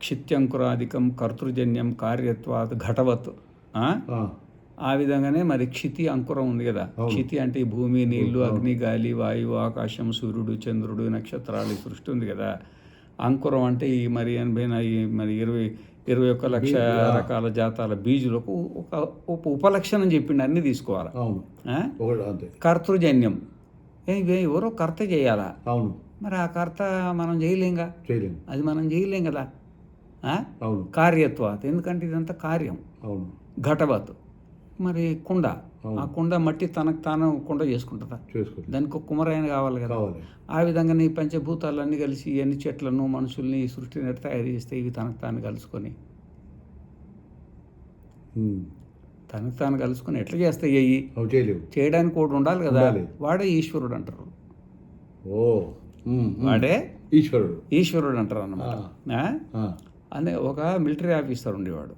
క్షిత్యంకురాధికం కర్తృజన్యం కార్యత్వాత్ ఘటవత్ ఆ? విధంగానే మరి క్షితి అంకురం ఉంది కదా. క్షితి అంటే ఈ భూమి నీళ్ళు అగ్ని గాలి వాయువు ఆకాశం సూర్యుడు చంద్రుడు నక్షత్రాలు సృష్టి ఉంది కదా. అంకురం అంటే ఈ మరి ఎనభై మరి ఇరవై ఇరవై ఒక్క లక్ష రకాల జాతాల బీజులకు ఒక ఒక ఉపలక్షణం చెప్పిండు అన్ని తీసుకోవాలి? కర్తృజన్యం. ఎవరో కర్త చేయాలా? అవును. మరి ఆ కర్త మనం చేయలేంగా? అది మనం చేయలేం కదా? అవును. కార్యత్వాత్. ఎందుకంటే ఇదంతా కార్యం. అవును. ఘటవత్. మరి కుండ. ఆ కుండ మట్టి తనకు తాను కుండ చేసుకుంటుందా? దానికి ఒక కుమరాయన కావాలి కదా. ఆ విధంగా ఈ పంచభూతాలన్నీ కలిసి అన్ని చెట్లను మనుషుల్ని సృష్టిని తయారు చేస్తే ఇవి తనకు తాను కలుసుకొని? తనకు తాను కలుసుకొని ఎట్లా చేస్తాయి చేయడానికి కూడా ఉండాలి కదా. వాడే ఈశ్వరుడు అంటారు. ఓ. వాడే? ఈశ్వరుడు. ఈశ్వరుడు అంటారు అన్నమాట. అనే ఒక మిలిటరీ ఆఫీసర్ ఉండేవాడు.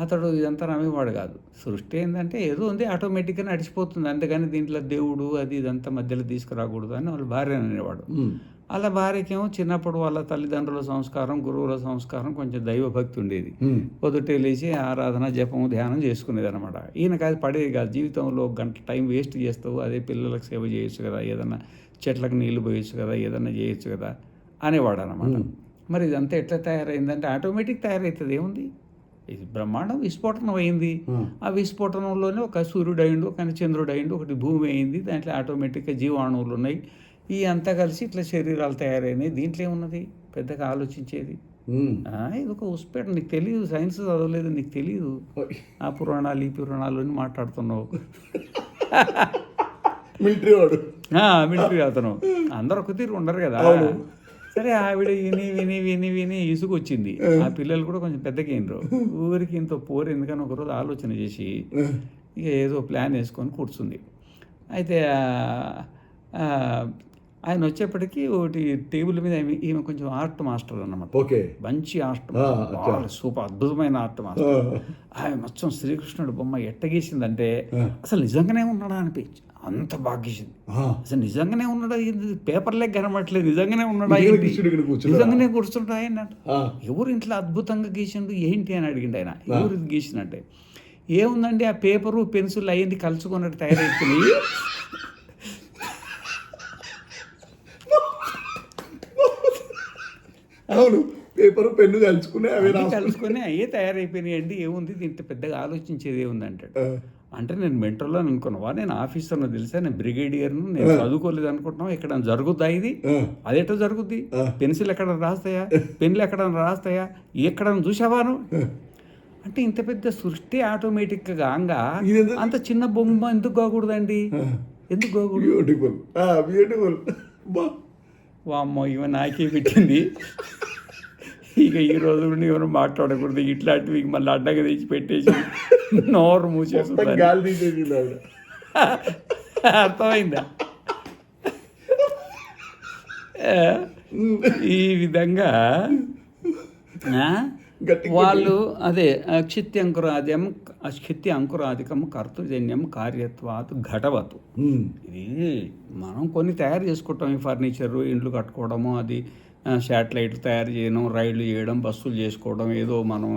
అతడు ఇదంతా నమ్మేవాడు కాదు. సృష్టి ఏంటంటే ఏదో ఉంది ఆటోమేటిక్గా నడిచిపోతుంది అంతేగాని దీంట్లో దేవుడు అది ఇదంతా మధ్యలో తీసుకురాకూడదు అని వాళ్ళ భార్య అనేవాడు. వాళ్ళ భార్యకేమో చిన్నప్పుడు వాళ్ళ తల్లిదండ్రుల సంస్కారం గురువుల సంస్కారం కొంచెం దైవభక్తి ఉండేది. పొద్దుటే లేచి ఆరాధన జపం ధ్యానం చేసుకునేది అనమాట ఈయనకి అది పడేది కాదు. జీవితంలో గంట టైం వేస్ట్ చేస్తావు. అదే పిల్లలకు సేవ చేయొచ్చు కదా. ఏదన్నా చెట్లకు నీళ్ళు పోయొచ్చు కదా. ఏదన్నా చేయొచ్చు కదా అనేవాడు అనమాట మరి ఇదంతా ఎట్లా తయారైందంటే ఆటోమేటిక్ తయారవుతుంది ఏముంది? ఇది బ్రహ్మాండం విస్ఫోటనం అయింది. ఆ. విస్ఫోటనంలోనే ఒక సూర్యుడు అయిండు ఒక చంద్రుడు అయిండు ఒకటి భూమి అయింది దాంట్లో ఆటోమేటిక్గా జీవాణువులు ఉన్నాయి. ఈ అంతా కలిసి ఇట్లా శరీరాలు తయారైనాయి. దీంట్లో ఏమున్నది? పెద్దగా ఆలోచించేది. ఇది ఒక ఉస్పేట. నీకు తెలియదు సైన్స్ చదవలేదు నీకు తెలియదు. ఆ పురాణాలు ఈ పురాణాలు అని మాట్లాడుతున్నావు. మిలిటరీ వాడు. మిలిటరీ అతను. అందరు ఒక తీరు ఉండరు కదా. సరే ఆవిడ విని విని విని విని ఇసుగు వచ్చింది ఆ పిల్లలు కూడా కొంచెం పెద్దగైనరు. ఊరికి ఇంత పోరు ఎందుకని ఒకరోజు ఆలోచన చేసి ఇక ఏదో ప్లాన్ వేసుకొని కూర్చుంది. అయితే ఆయన వచ్చేప్పటికి ఒకటి టేబుల్ మీద ఈమె- కొంచెం ఆర్ట్ మాస్టర్ అన్నమాట. ఓకే. మంచి ఆర్ట్ బాగా సూపర్ అద్భుతమైన ఆర్ట్ మాస్టర్. ఆ, ఆయన మొత్తం శ్రీకృష్ణుడు బొమ్మ ఎట్ట గీసిందంటే అసలు నిజంగానే ఉన్నాడా అనిపించి అంత బాగా గీసింది. ఆ, అసలు నిజంగానే ఉన్నాడా పేపర్లే కనబడట్లేదు. నిజంగానే ఉన్నాడా నిజంగానే కూర్చుంటా ఆ, ఎవరు ఇంట్లో అద్భుతంగా గీసిండు ఏంటి అని అడిగిండు ఆయన. ఎవరు గీసినట్టే? ఏముందండి ఆ పేపరు పెన్సిల్ అయ్యింది కలుసుకున్నట్టు తయారైపోయినాయి. అవును పేపర్ పెన్ను కలుసుకుని అవి కలుసుకొని అయ్యే తయారైపోయినాయి అండి ఏముంది? దీంట్లో పెద్దగా ఆలోచించేది ఏముంది అంటాడు అంటే నేను మెంటర్లో అనుకున్నావా? నేను ఆఫీసర్ను తెలుసా? నేను బ్రిగేడియర్ను నేను చదువుకోలేదు అనుకుంటున్నావా ఇక్కడ జరుగుద్దా ఇది అదేటో జరుగుద్ది? పెన్సిల్ ఎక్కడ రాస్తాయా? పెన్లు ఎక్కడ రాస్తాయా? ఎక్కడ చూసావాను అంటే ఇంత పెద్ద సృష్టి ఆటోమేటిక్గా కాగా అంత చిన్న బొమ్మ ఎందుకు కాకూడదండి? ఎందుకు కాకూడదు? బ్యూటిఫుల్ బ్యూటిఫుల్ బా. వామ్మో ఇవ నాకే పెట్టింది. ఇక ఈ రోజు నుండి ఎవరు మాట్లాడకూడదు. ఇట్లాంటివి మళ్ళీ అడ్డగా తెచ్చి పెట్టేసి నోరు మూసేస్తుంది గాలి ఆవిడ. అర్థమైందా? ఈ విధంగా వాళ్ళు అదే క్షిత్య అంకురాద్యం క్షిత్య అంకురాధికం కర్తృజన్యం కార్యత్వాత్ ఘటవత్. ఇది మనం కొన్ని తయారు చేసుకుంటాం ఈ ఫర్నిచర్ ఇండ్లు కట్టుకోవడము అది శాటిలైట్లు తయారు చేయడం రైళ్ళు చేయడం బస్సులు చేసుకోవడం ఏదో మనం